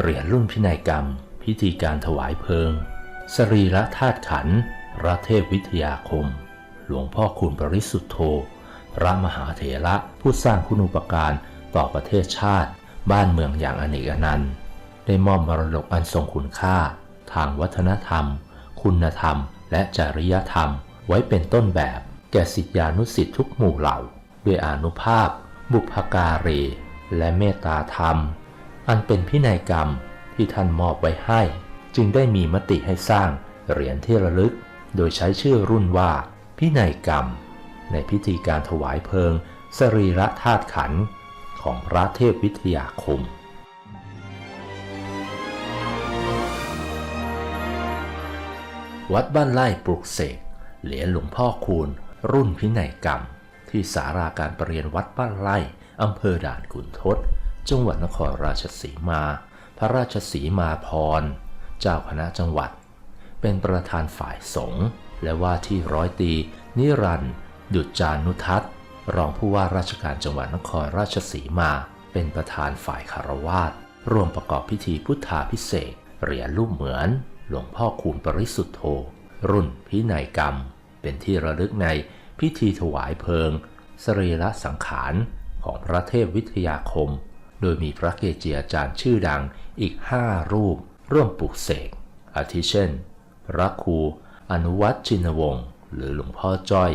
เหรียญรุ่นพินัยกรรม พิธีการถวายเพลิง สรีระธาตุขันธ์พระเทพวิทยาคม หลวงพ่อคุณปริสุทธโธ พระมหาเถระผู้สร้างคุณูปการต่อประเทศชาติ บ้านเมืองอย่างอเนกอนันต์ได้มอบมรดกอันทรงคุณค่า ทางวัฒนธรรม คุณธรรม และจริยธรรม ไว้เป็นต้นแบบ แก่สิทธิานุสิทธิทุกหมู่เหล่า ด้วยอนุภาพ บุพการีและเมตตาธรรม อันเป็นพินัยกรรมที่ท่านมอบไว้ให้ จึงได้มีมติให้สร้างเหรียญที่ระลึก โดยใช้ชื่อรุ่นว่า พินัยกรรม ในพิธีการถวายเพลิง สรีระธาตุขันของพระเทพวิทยาคมวัดบ้านไร่ปลุกเสกเหรียญหลวงพ่อคูณ รุ่นพินัยกรรม ที่สาราการประเรียนวัดบ้านไร่อำเภอด่านขุนทด จังหวัดนครราชสีมา พระราชสีมาพร เจ้าคณะจังหวัด เป็นประธานฝ่ายสงฆ์และว่าที่ร้อยตีนิรันดุจจานุทัศน์รองผู้ว่าราชการจังหวัดนครราชสีมา เป็นประธานฝ่ายคารวาสร่วมประกอบพิธีพุทธาพิเศษเหรียญรูปเหมือน หลวงพ่อคูณปริสุทธโธ รุ่นพินัยกรรม เป็นที่ระลึกในพิธีถวายเพลิง สรีระสังขารของพระเทพวิทยาคม โดยมีพระเกจิอาจารย์ชื่อดังอีก 5 รูป ร่วมปลุกเสก อาทิเช่น พระครู อนุวัตชินวงศ์ หรือหลวงพ่อจ้อย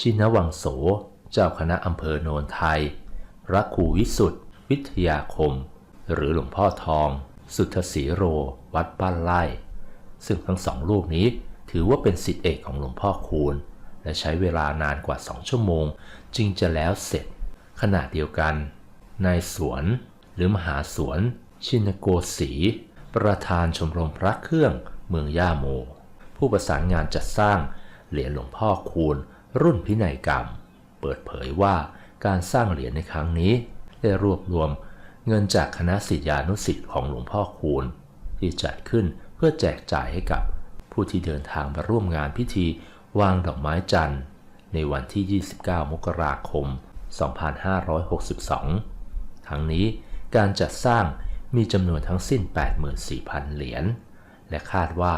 ชินวังโส เจ้าคณะอำเภอโนนไทย พระครูวิสุทธิวิทยาคม หรือหลวงพ่อทอง สุทธสีโร วัดบ้านไร่ ซึ่งทั้งสองรูปนี้ถือว่าเป็นสิทธิเอกของหลวงพ่อคูณ และใช้เวลานานกว่าสองชั่วโมง จึงจะแล้วเสร็จ ขณะเดียวกัน นายสวน หรือมหาสวน ชินโกศรีประธานชมรมพระเครื่องเมืองย่าโม ผู้ประสานงานจัดสร้างเหรียญหลวงพ่อคูณ รุ่นพินัยกรรม เปิดเผยว่าการสร้างเหรียญในครั้งนี้ ได้รวบรวมเงินจากคณะศิษยานุศิษย์ของหลวงพ่อคูณ ที่จัดขึ้นเพื่อแจกจ่ายให้กับผู้ที่เดินทางมาร่วมงานพิธีวางดอกไม้จันทร์ ในวันที่ 29 มกราคม 2562 ทั้งนี้การจัดสร้างมีจำนวนทั้งสิ้น 84,000 เหรียญ และคาดว่า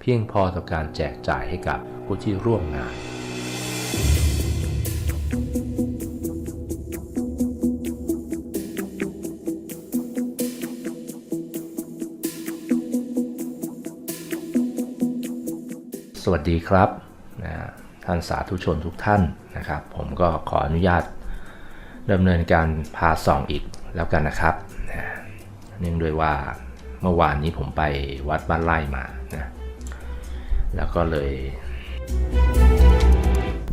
เพียงพอต่อการแจกจ่ายให้กับผู้ที่ร่วมงาน สวัสดีครับท่านสาธุชนทุกท่านนะครับ ผมก็ขออนุญาต ดำเนินการพาส่องอีกแล้วกันนะครับนะเนื่องด้วยว่าเมื่อวานนี้ผมไปวัดบ้านไร่มานะแล้วก็เลย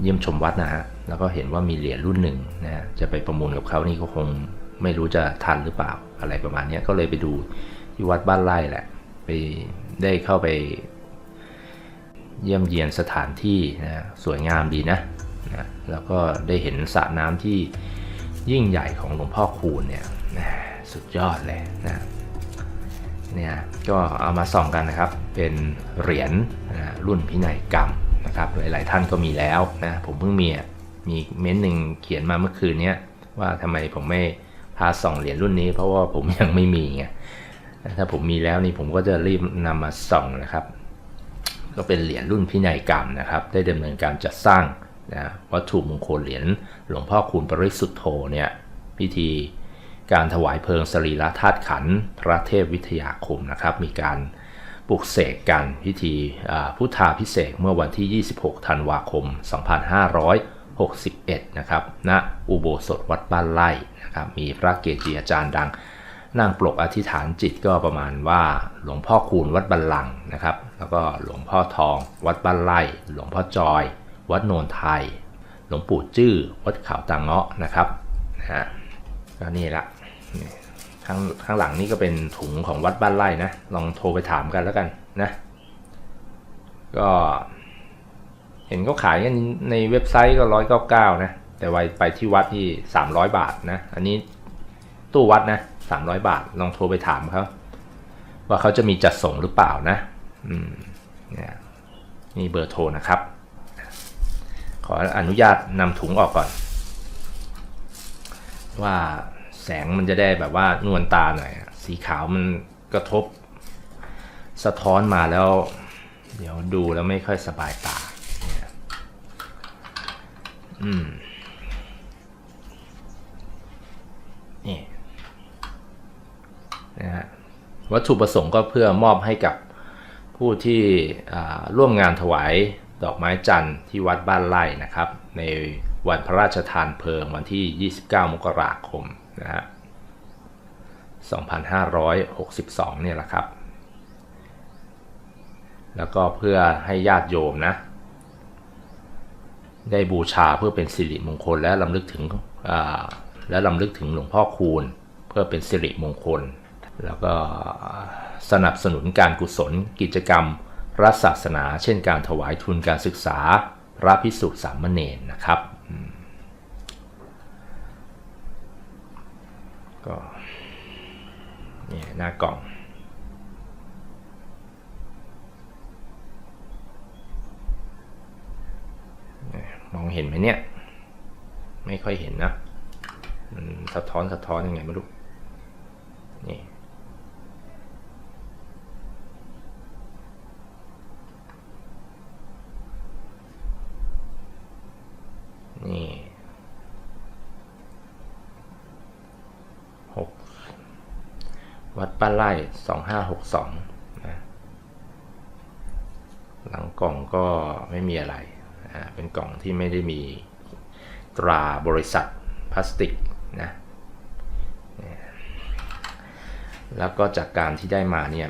เยี่ยมชมวัดนะฮะแล้วก็เห็นว่ามีเหรียญรุ่นหนึ่งนะจะไปประมูลกับเขานี่ก็คงไม่รู้จะทันหรือเปล่าอะไรประมาณนี้ก็เลยไปดูที่วัดบ้านไร่แหละ ไปได้เข้าไป เยี่ยมเยียนสถานที่นะสวยงามดีนะนะแล้วก็ได้เห็นสระน้ำที่ ยิ่งใหญ่ของหลวงพ่อคูณเนี่ยสุดยอดเลยนะเนี่ยก็เอามาส่องกันนะครับ เป็นเหรียญนะรุ่นพินัยกรรมนะครับหลายๆท่านก็มีแล้วนะผมเพิ่งมีมีเม้นหนึ่งเขียนมาเมื่อคืนนี้ว่าทำไมผมไม่พาส่องเหรียญรุ่นนี้เพราะว่าผมยังไม่มีไงถ้าผมมีแล้วนี่ผมก็จะรีบนำมาส่องนะครับ ก็เป็นเหรียญรุ่นพินัยกรรมนะครับ ได้ดำเนินการจัดสร้าง นะวัตถุมงคลเหรียญหลวงพ่อคูณปริสุทธโธเนี่ยพิธีการถวายเพลิงสรีระธาตุขันธ์พระเทพวิทยาคมนะครับ มีการปลุกเสกกันพิธีพุทธาพิเศษเมื่อวันที่ 26 ธันวาคม 2561 นะครับณอุโบสถวัดบ้านไร่นะครับ มีพระเกจิอาจารย์ดังนั่งปลกอธิษฐานจิตก็ประมาณว่าหลวงพ่อคูณวัดบัลลังนะครับ แล้วก็หลวงพ่อทองวัดบ้านไร่ หลวงพ่อจอย วัดโนนไทย หลวงปู่จื้อ วัดเขาตางเงาะนะครับนะฮะก็นี่ละข้างข้างหลังนี่ก็เป็นถุงของวัดบ้านไร่นะ ลองโทรไปถามกันแล้วกันนะ ก็ เห็นเขาขายกันในเว็บไซต์ก็ร้อยเก้าเก้านะ แต่ไปไปที่วัดที่สามร้อยบาทนะ อันนี้ตู้วัดนะสามร้อยบาท ลองโทรไปถามเขาว่าเขาจะมีจัดส่งหรือเปล่านะ อืมเนี่ยนี่เบอร์โทรนะครับ ขออนุญาตนำถุงออกก่อน ว่าแสงมันจะได้แบบว่านวลตาหน่อย สีขาวมันกระทบ สะท้อนมาแล้ว เดี๋ยวดูแล้วไม่ค่อยสบายตาเนี่ยอืมนี่นะฮะวัตถุประสงค์ก็เพื่อมอบให้กับผู้ที่ร่วมงานถวาย ดอกไม้จันทร์ที่วัดบ้านไร่นะครับ ในวันพระราชทานเพลิงวันที่ 29 มกราคมนะฮะ2562 เนี่ยแหละครับ แล้วก็เพื่อให้ญาติโยมนะ ได้บูชาเพื่อเป็นสิริมงคลและลำลึกถึงและลำลึกถึงหลวงพ่อคูณ เพื่อเป็นสิริมงคล แล้วก็สนับสนุนการกุศลกิจกรรม รัฐศาสนา เช่นการถวายทุนการศึกษา พระพิสุทธิสามเณรนะครับก็นี่หน้ากล่องมองเห็นไหมเนี่ย ไม่ค่อยเห็นนะ มันสะท้อนสะท้อนยังไงไม่รู้ นี่ นี่หกวัดป้าไร่สองห้าหกสองนะหลังกล่องก็ไม่มีอะไรอ่าเป็นกล่องที่ไม่ได้มีตราบริษัทพลาสติกนะแล้วก็จากการที่ได้มาเนี่ย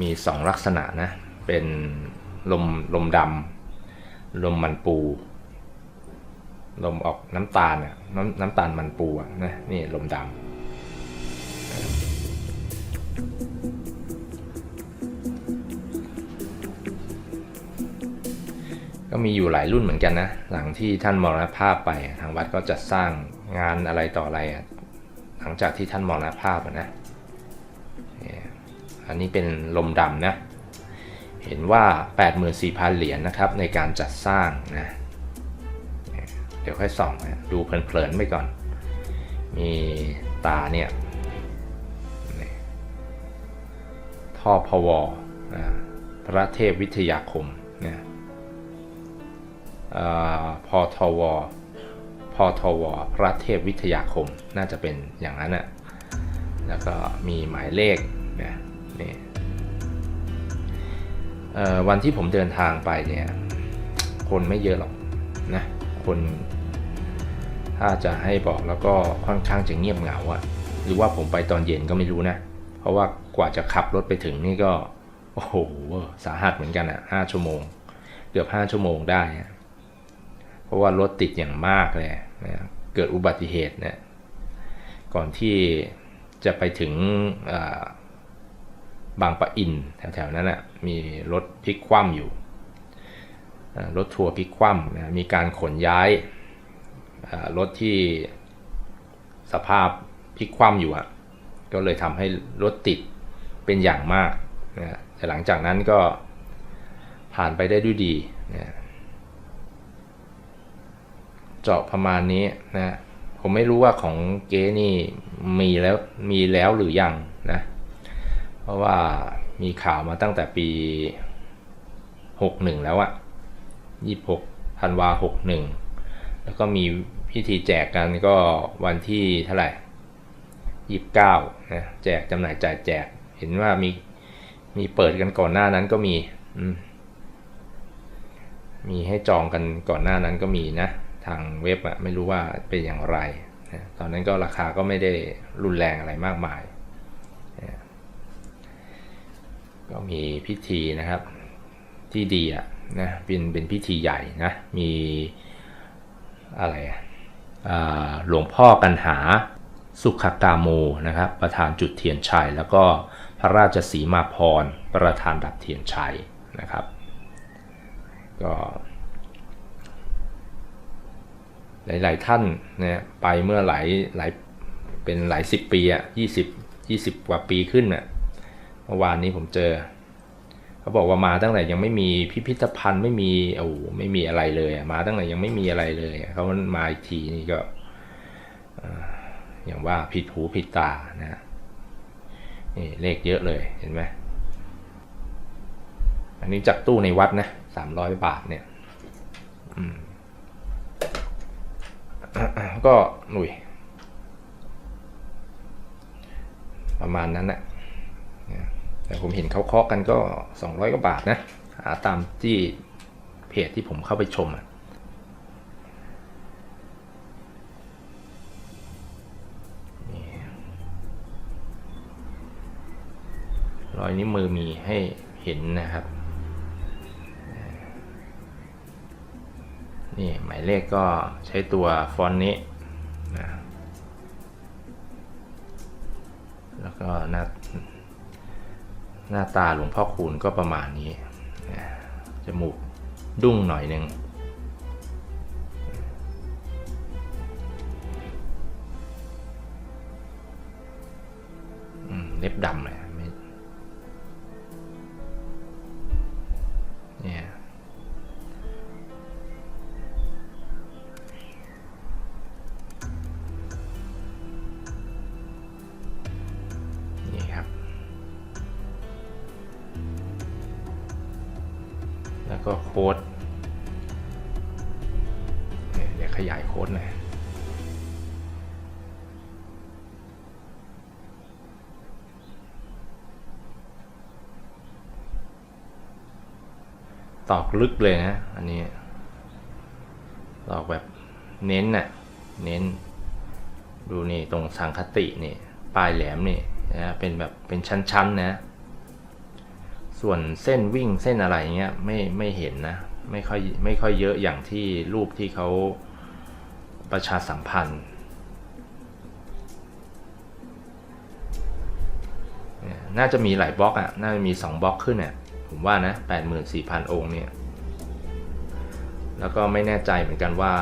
มีสองลักษณะนะ เป็นลมลมดำลมมันปู ลมออกน้ำตาลน่ะน้ำน้ำตาลมันปูอะนะนี่ลมดำก็มีอยู่หลายรุ่นเหมือนกันนะ หลังที่ท่านมรณภาพไปทางวัดก็จัดสร้างงานอะไรต่ออะไรอะหลังจากที่ท่านมรณภาพนะอันนี้เป็นลมดำนะ เห็นว่า 84,000 เหรียญนะครับในการจัดสร้างนะ เดี๋ยวค่อยส่องดูเพลินๆไปก่อน มีตาเนี่ยท่อพวนะพระเทพวิทยาคมนะอ่าพอทวพอทวพระเทพวิทยาคมน่าจะเป็นอย่างนั้นน่ะแล้วก็มีหมายเลขนะนี่เอ่อวันที่ผมเดินทางไปเนี่ยคนไม่เยอะหรอกนะคน ถ้าจะให้บอกแล้วก็ค่อนข้างจะเงียบเหงาอะหรือว่าผมไปตอนเย็นก็ไม่รู้นะ เพราะว่ากว่าจะขับรถไปถึงนี่ก็ โอ้โห สาหัสเหมือนกันอะห้าชั่วโมง เกือบห้าชั่วโมงได้เพราะว่ารถติดอย่างมากเลยนะเกิดอุบัติเหตุเนี่ยก่อนที่จะไปถึงบางปะอินแถวๆนั้นนะมีรถพลิกคว่ำอยู่รถทัวร์พลิกคว่ำนะมีการขนย้าย รถที่สภาพพลิกคว่ำอยู่อะก็เลยทำให้รถติดเป็นอย่างมากนะแต่หลังจากนั้นก็ผ่านไปได้ด้วยดีนะเจาะประมาณนี้นะผมไม่รู้ว่าของเก๊นี่มีแล้วมีแล้วหรือยังนะ เพราะว่ามีข่าวมาตั้งแต่ปี 61 แล้วอะ26ธันวา61 แล้วก็มี พิธีแจกกันก็วันที่เท่าไหร่29นะแจกจำหน่ายจ่ายแจก เห็นว่ามีมีเปิดกันก่อนหน้านั้นก็มีอืมมีให้จองกันก่อนหน้านั้นก็มีนะ ทางเว็บอะไม่รู้ว่าเป็นอย่างไรนะตอนนั้นก็ราคาก็ไม่ได้รุนแรงอะไรมากมายนะก็มีพิธีนะครับที่ดีอะนะเป็นเป็นพิธีใหญ่นะ มีอะไรอะ หลวงพ่อกันหาสุขกาโมนะครับ ประธานจุดเทียนชัย แล้วก็พระราชสีมาพรประธานดับเทียนชัยนะครับก็หลาย ๆ ท่านเนี่ยไปเมื่อหลายหลายเป็นหลายสิบปีอะยี่สิบยี่สิบกว่าปีขึ้นอะเมื่อวานนี้ผมเจอ เขาบอกว่ามาตั้งแต่ยังไม่มีพิพิธภัณฑ์ไม่มีโอ้ไม่มีอะไรเลยมาตั้งแต่ยังไม่มีอะไรเลยเขามาอีกทีนี่ก็อย่างว่าผิดหูผิดตานะนี่เลขเยอะเลยเห็นไหมอันนี้จากตู้ในวัดนะสามร้อยบาทเนี่ยอืมก็หนุ่ยประมาณนั้นนะเนี่ย แต่ผมเห็นเขาเคาะกันก็สองร้อยกว่าบาทนะหาตามที่เพจที่ผมเข้าไปชมอะรอยนิ้วมือมีให้เห็นนะครับ นี่หมายเลขก็ใช้ตัวฟอนต์นี้นะแล้วก็หน้า หน้าตาหลวงพ่อคูณก็ประมาณนี้ จมูกดุ้งหน่อยหนึ่งเล็บดำเลย ตอกลึกเลยนะ อันนี้ ตอกแบบเน้นน่ะ เน้น ดูนี่ตรงสังคตินี่ ปลายแหลมนี่นะเป็นแบบเป็นชั้นๆนะ ส่วนเส้นวิ่งเส้นอะไรเงี้ยไม่ไม่เห็นนะ ไม่ค่อยไม่ค่อยเยอะอย่างที่รูปที่เขาประชาสัมพันธ์น่าจะมีหลายบล็อกอะ่ะ น่าจะมี 2บล็อกขึ้นเนี่ย ผมว่านะ 84,000 องค์เนี่ย แล้วก็ไม่แน่ใจเหมือนกันว่า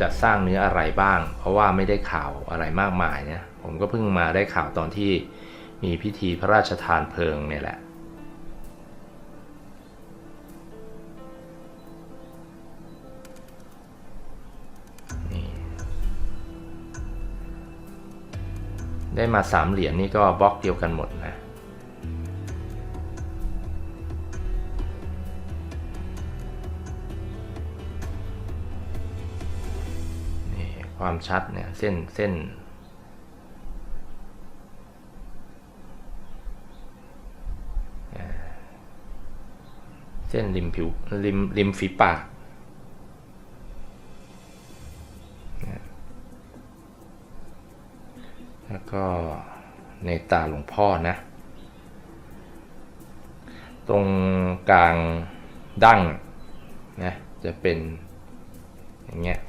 จะสร้างเนื้ออะไรบ้าง เพราะว่าไม่ได้ข่าวอะไรมากมายนะ ผมก็เพิ่งมาได้ข่าวตอนที่มีพิธีพระราชทานเพลิงเนี่ยแหละได้มาสามเหรียญนี่ก็บล็อกเดียวกันหมดนะ ความชัดเนี่ยเส้นเส้น เส้นริมผิวริมริมฝีปากแล้วก็ในตาหลวงพ่อนะ ตรงกลางดั้งนะจะเป็นอย่างเงี้ย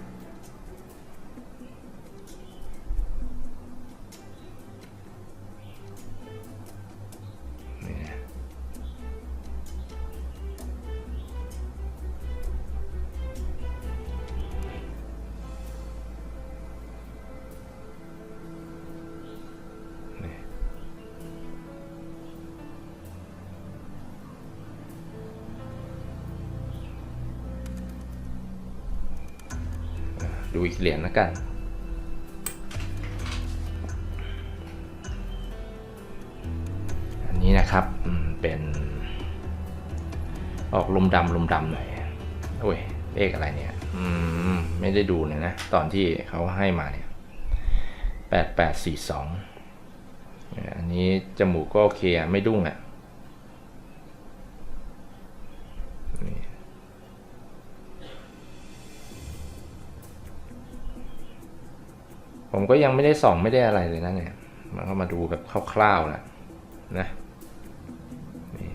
ดูอีกเหรียญแล้วกัน อันนี้นะครับเป็น ออกลมดำลมดำหน่อย โอ้ย เลขอะไรเนี่ยอืมไม่ได้ดูเลยนะ ตอนที่เขาให้มาเนี่ยแปดแปดสี่สองอันนี้จมูกก็โอเคอะไม่ดุ้งอะ ผมก็ยังไม่ได้ส่องไม่ได้อะไรเลยนะเนี่ย มันก็มาดูแบบคร่าวๆนะนะนี่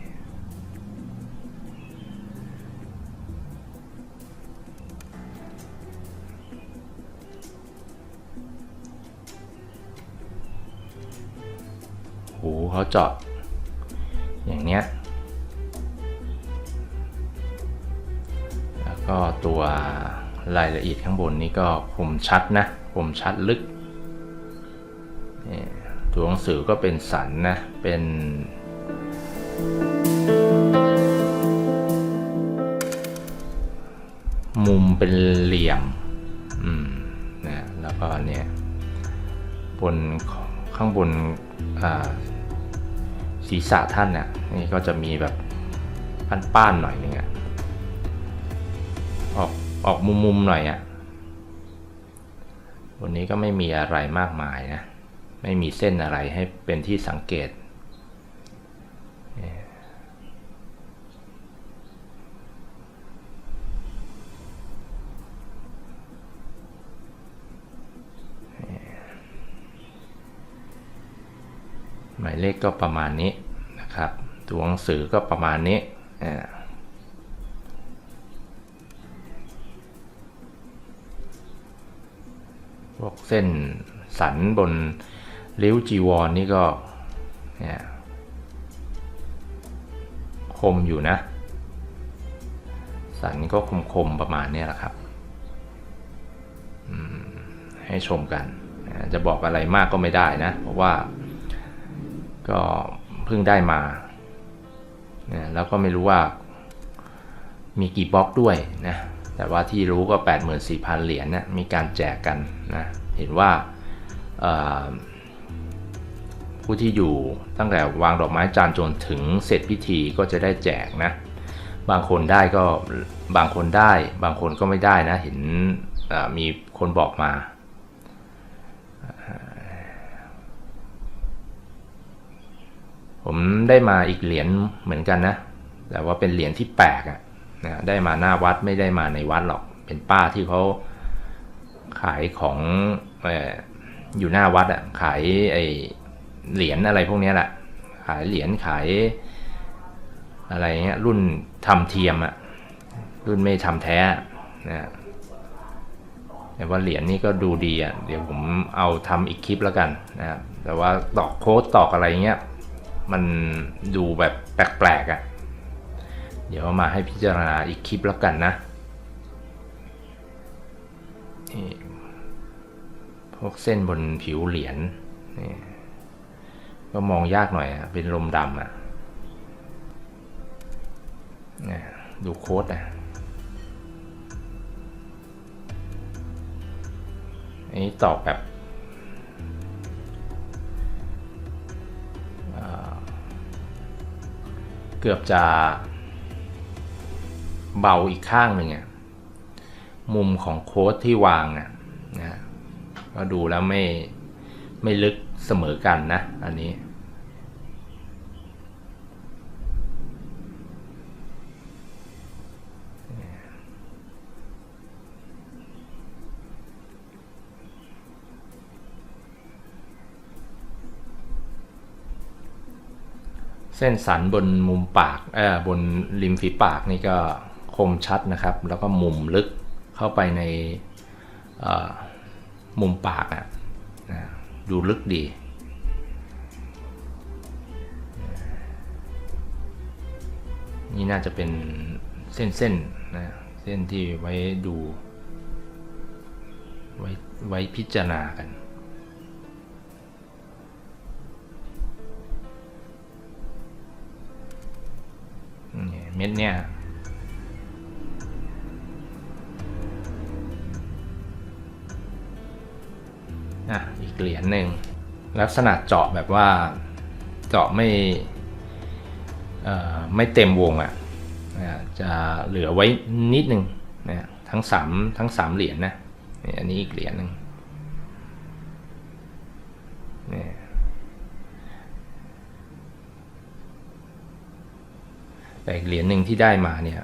หูเขาเจาะอย่างเนี้ย แล้วก็ตัวรายละเอียดข้างบนนี้ก็คมชัดนะ มชัดลึกนี่ตัวหนังสือก็เป็นสันนะ เป็นมุมเป็นเหลี่ยม อืม นะ แล้วก็เนี่ย บนข้างบนศีรษะท่านน่ะ นี่ก็จะมีแบบป้านๆหน่อยนึงอะ ออกออกมุมๆหน่อยอะ วันนี้ก็ไม่มีอะไรมากมายนะ ไม่มีเส้นอะไรให้เป็นที่สังเกต หมายเลขก็ประมาณนี้นะครับ ตัวหนังสือก็ประมาณนี้อ่า พวกเส้นสันบนริ้วจีวรนนี่ก็เนี่ยคมอยู่นะ สันก็คมๆประมาณนี้แหละครับให้ชมกัน จะบอกอะไรมากก็ไม่ได้นะ เพราะว่าก็เพิ่งได้มาเนี่ยแล้วก็ไม่รู้ว่ามีกี่บล็อกด้วยนะ แต่ว่าที่รู้ก็ 84,000 เหรียญนะมีการแจกกันนะเห็นว่าผู้ที่อยู่ตั้งแต่วางดอกไม้จานจนถึงเสร็จพิธีก็จะได้แจกนะ บางคนได้ก็บางคนได้ บางคนก็ไม่ได้นะเห็นมีคนบอกมาผมได้มาอีกเหรียญเหมือนกันนะ แต่ว่าเป็นเหรียญที่แปลกอะ นะได้มาหน้าวัดไม่ได้มาในวัดหรอก เป็นป้าที่เขาขายของออยู่หน้าวัดอะขายไอเหรียญอะไรพวกนี้แหละขายเหรียญขาย อะไรเงี้ยรุ่นทำเทียมอะรุ่นไม่ทำแท้นะแต่ว่าเหรียญนี่ก็ดูดีอะเดี๋ยวผมเอาทำอีกคลิปแล้วกันนะแต่ว่าตอกโค้ดตอกอะไรเงี้ยมันดูแบบแปลกๆอะ่ะ เดี๋ยวมาให้พิจารณาอีกคลิปแล้วกันนะนี่พวกเส้นบนผิวเหรียญนี่ก็มองยากหน่อยอะเป็นลมดำอะ่ะนี่ดูโค้ดอะอันนี้ตอบแบบเกือบจะ เบาอีกข้างหนึ่งอะมุมของโค้ดที่วางอะนะก็ดูแล้วไม่ไม่ลึกเสมอกันนะ อันนี้ เส้นสันบนมุมปากเออบนริมฝีปากนี่ก็ คมชัดนะครับ แล้วก็มุมลึกเข้าไปในมุมปากอะนะดูลึกดี นี่น่าจะเป็นเส้นๆนนะเส้นที่ไว้ดู ไว้ไว้พิจารณากันนี่เม็ดเนี่ย อะอีกเหรียญหนึ่งลักษณะเจาะแบบว่าเจาะไม่ไม่เต็มวงอะนะจะเหลือไว้นิดนึงนะทั้งสามทั้งสามเหรียญนะนี่อันนี้อีกเหรียญหนึ่งนี่แต่อีกเหรียญหนึ่งที่ได้มาเนี่ย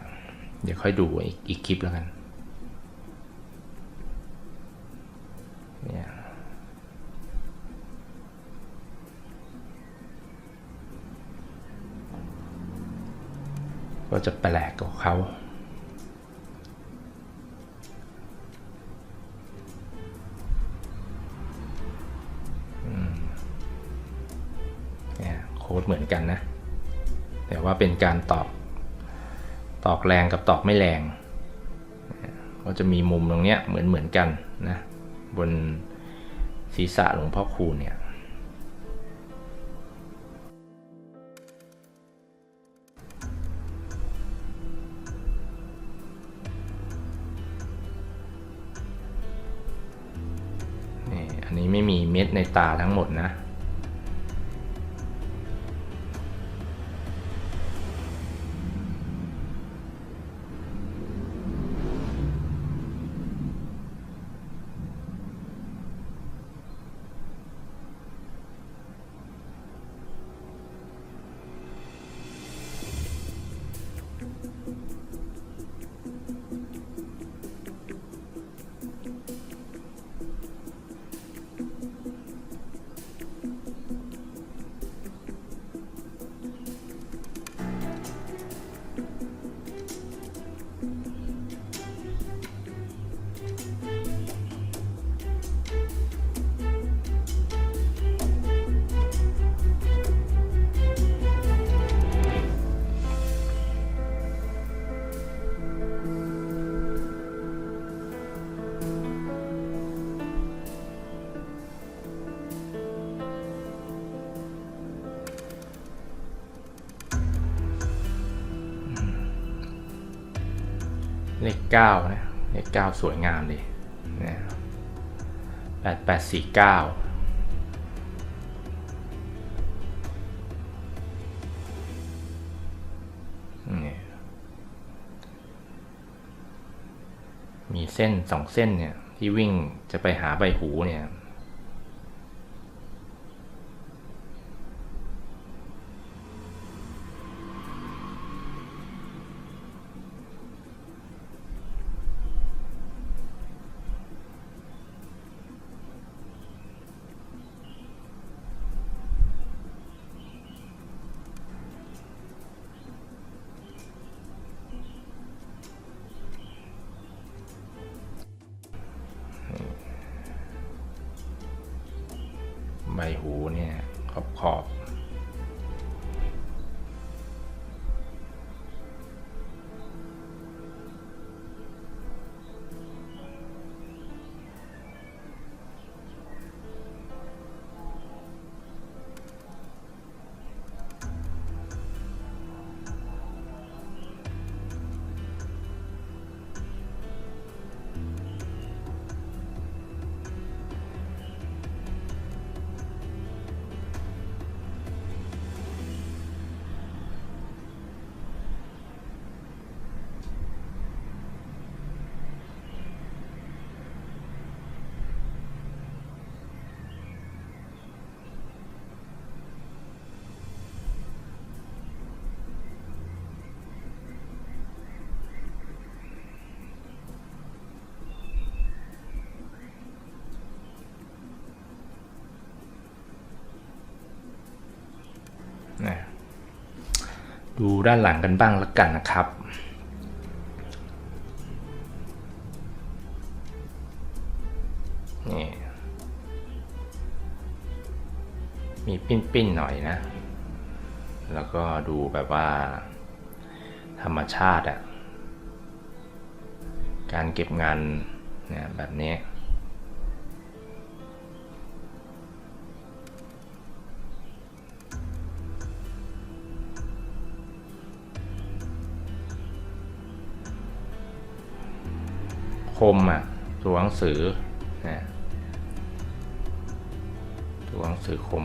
เดี๋ยวค่อยดูอีกอีกคลิปแล้วกันเนี่ย ก็จะแปลกกว่าเขาเนี่ยโค้ดเหมือนกันนะ แต่ว่าเป็นการตอกตอกแรงกับตอกไม่แรง ก็จะมีมุมตรงเนี้ยเหมือนเหมือนกันนะ บนศีรษะหลวงพ่อคูเนี่ย อันนี้ไม่มีเม็ดในตาทั้งหมดนะ เก้านะเลขเก้าสวยงามดีนะแปดแปดสี่เก้านี่มีเส้นสองเส้นเนี่ย ที่วิ่งจะไปหาใบหูเนี่ย หูเนี่ยขอบขอบ ดูด้านหลังกันบ้างล้วกันนะครับ นี่ มีปิ้นๆหน่อยนะ แล้วก็ดูแบบว่า ธรรมชาติอะการเก็บงานเนี่ยแบบนี้ มอะตัวหนังสือนะตัวหนังสือคม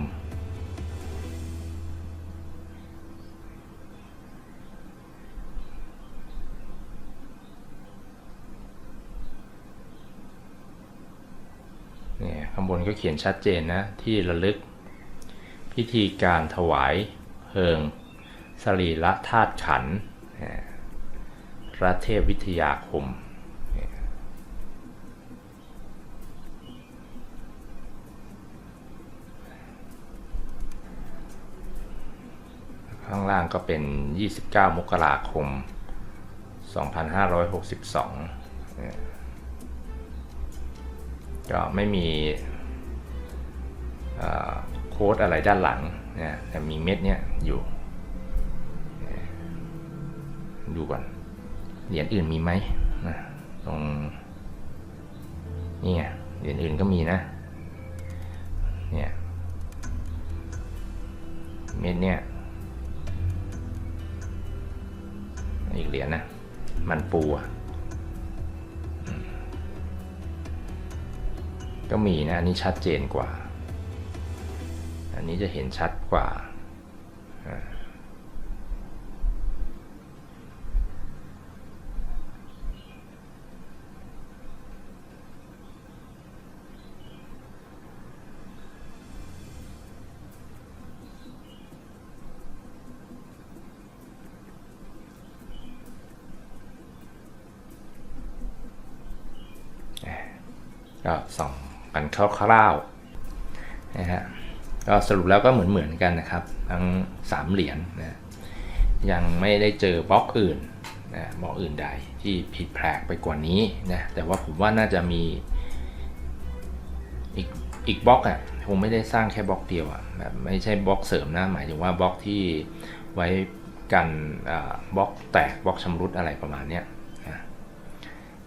เนี่ยข้างบนก็เขียนชัดเจนนะ ที่ระลึก พิธีการถวายเพลิงสรีระธาตุขัน พระเทพวิทยาคม ข้าง ล่างก็เป็น 29 มกราคม 2562เอ่อก็ไม่มีเอ่อโค้ดอะไรด้านหลังนะแต่มีเม็ดเนี้ยอยู่ ดูก่อน เหรียญอื่นมีไหมนะตรงนี่ไงเหรียญอื่นก็มีนะ เนี่ย เม็ดเนี่ย เหรียนะ มันปูอะก็มีนะ อันนี้ชัดเจนกว่า อันนี้จะเห็นชัดกว่าอ่า ก็ส่องกันคร่าวๆนะฮะก็สรุปแล้วก็เหมือนเหมือนๆกันนะครับ ทั้ง 3 เหรียญนะยังไม่ได้เจอบล็อกอื่นนะบล็อกอื่นใดที่ผิดแปลกไปกว่านี้นะแต่ว่าผมว่าน่าจะมีอีกอีกบล็อกอะคงไม่ได้สร้างแค่บล็อกเดียวอะแบบไม่ใช่บล็อกเสริมนะหมายถึงว่าบล็อกที่ไว้กันบล็อกแตกบล็อกชำรุดอะไรประมาณเนี้ยนะ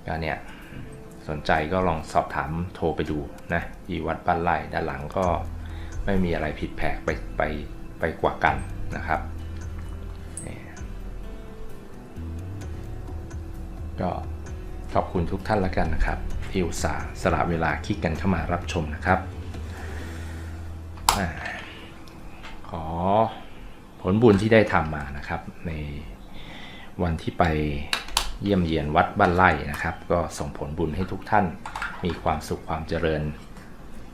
ก็เนี่ย สนใจก็ลองสอบถามโทรไปดูนะที่วัดบ้านไร่ด้านหลังก็ไม่มีอะไรผิดแผกไปไปไปกว่ากันนะครับนี่ก็ขอบคุณทุกท่านแล้วกันนะครับ ที่อุตส่าห์สละเวลาคลิกกันเข้ามารับชมนะครับอขอผลบุญที่ได้ทำมานะครับ ในวันที่ไป เยี่ยมเยียนวัดบ้านไร่นะครับ ก็ส่งผลบุญให้ทุกท่านมีความสุขความเจริญ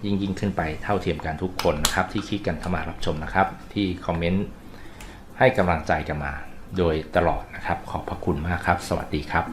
ยิ่งยิ่งขึ้นไปเท่าเทียมกันทุกคนนะครับ ที่คิดกันเข้ามารับชมนะครับ ที่คอมเมนต์ให้กำลังใจกันมา โดยตลอดนะครับ ขอบพระคุณมากครับ สวัสดีครับ